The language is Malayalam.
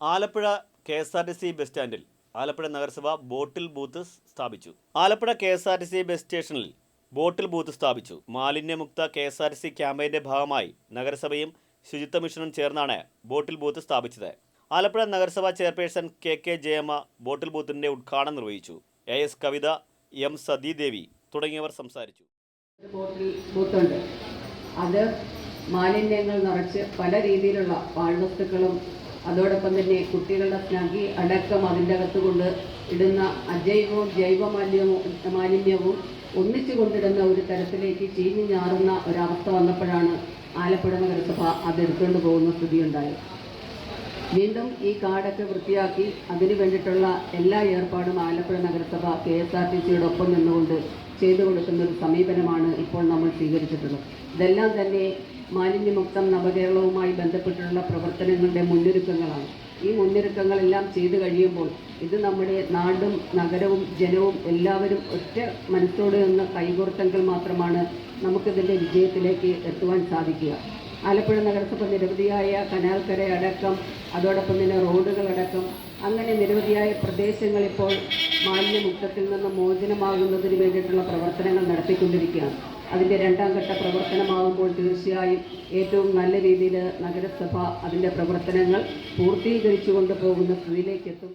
Alappuzha K S R T C bus സ്റ്റാൻഡിൽ ആലപ്പുഴ നഗരസഭ ബോട്ടിൽ ബൂത്ത് സ്ഥാപിച്ചു. Alappuzha K S R T C bus സ്റ്റേഷനിൽ ബോട്ടിൽ ബൂത്ത് സ്ഥാപിച്ചു. മാലിന്യമുക്ത K S R T C ക്യാമ്പയിന്റെ ഭാഗമായി നഗരസഭയും ശുചിത്വ മിഷനും ചേർന്നാണ് ബോട്ടിൽ ബൂത്ത് സ്ഥാപിച്ചത്. ആലപ്പുഴ നഗരസഭാ chairperson K K Jayamma bottle ബൂത്തിന്റെ ഉദ്ഘാടനം നിർവഹിച്ചു. A S Kavitha M Sathidevi തുടങ്ങിയവർ സംസാരിച്ചു. ബോട്ടിൽ ബൂത്തുണ്ട്. അത് മാലിന്യങ്ങൾ നിറച്ച് പല രീതിയിലുള്ള പാഴ്വസ്തുക്കളും അതോടൊപ്പം തന്നെ കുട്ടികളുടെ സ്നഗി അടക്കം അതിന്റെ അകത്ത് കൊണ്ട് ഇടുന്ന അജൈവവും ജൈവ മാലിന്യവും മാലിന്യവും ഒന്നിച്ചു കൊണ്ടിടുന്ന ഒരു തരത്തിലേക്ക് ചീഞ്ഞു ഞാറുന്ന ഒരവസ്ഥ വന്നപ്പോഴാണ് ആലപ്പുഴ നഗരസഭ അത് എടുത്തുകൊണ്ട് പോകുന്ന സ്ഥിതിയുണ്ടായത്. വീണ്ടും ഈ കാടൊക്കെ വൃത്തിയാക്കി അതിനു വേണ്ടിയിട്ടുള്ള എല്ലാ ഏർപ്പാടും ആലപ്പുഴ നഗരസഭ കെ എസ് ആർ ടി സിയോടൊപ്പം നിന്നുകൊണ്ട് ചെയ്തു കൊടുക്കുന്ന ഒരു സമീപനമാണ് ഇപ്പോൾ നമ്മൾ സ്വീകരിച്ചിട്ടുള്ളത്. ഇതെല്ലാം തന്നെ മാലിന്യമുക്തം നവകേരളവുമായി ബന്ധപ്പെട്ടുള്ള പ്രവർത്തനങ്ങളുടെ മുന്നൊരുക്കങ്ങളാണ്. ഈ മുന്നൊരുക്കങ്ങളെല്ലാം ചെയ്തു കഴിയുമ്പോൾ ഇത് നമ്മുടെ നാടും നഗരവും ജനവും എല്ലാവരും ഒറ്റ മനസ്സോടെ നിന്ന് കൈകോർത്തെങ്കിൽ മാത്രമാണ് നമുക്കിതിന്റെ വിജയത്തിലേക്ക് എത്തുവാൻ സാധിക്കുക. ആലപ്പുഴ നഗരസഭ നിരവധിയായ കനാൽക്കര അടക്കം അതോടൊപ്പം തന്നെ റോഡുകളടക്കം. അങ്ങനെ നിരവധിയായ പ്രദേശങ്ങൾ ഇപ്പോൾ മാലിന്യമുക്തത്തിൽ നിന്ന് മോചനമാകുന്നതിന് വേണ്ടിയിട്ടുള്ള പ്രവർത്തനങ്ങൾ നടത്തിക്കൊണ്ടിരിക്കുകയാണ്. അതിന്റെ രണ്ടാം ഘട്ട പ്രവർത്തനമാകുമ്പോൾ തീർച്ചയായും ഏറ്റവും നല്ല രീതിയിൽ നഗരസഭ അതിന്റെ പ്രവർത്തനങ്ങൾ പൂർത്തീകരിച്ചു കൊണ്ടുപോകുന്ന സ്ഥിതിയിലേക്ക് എത്തും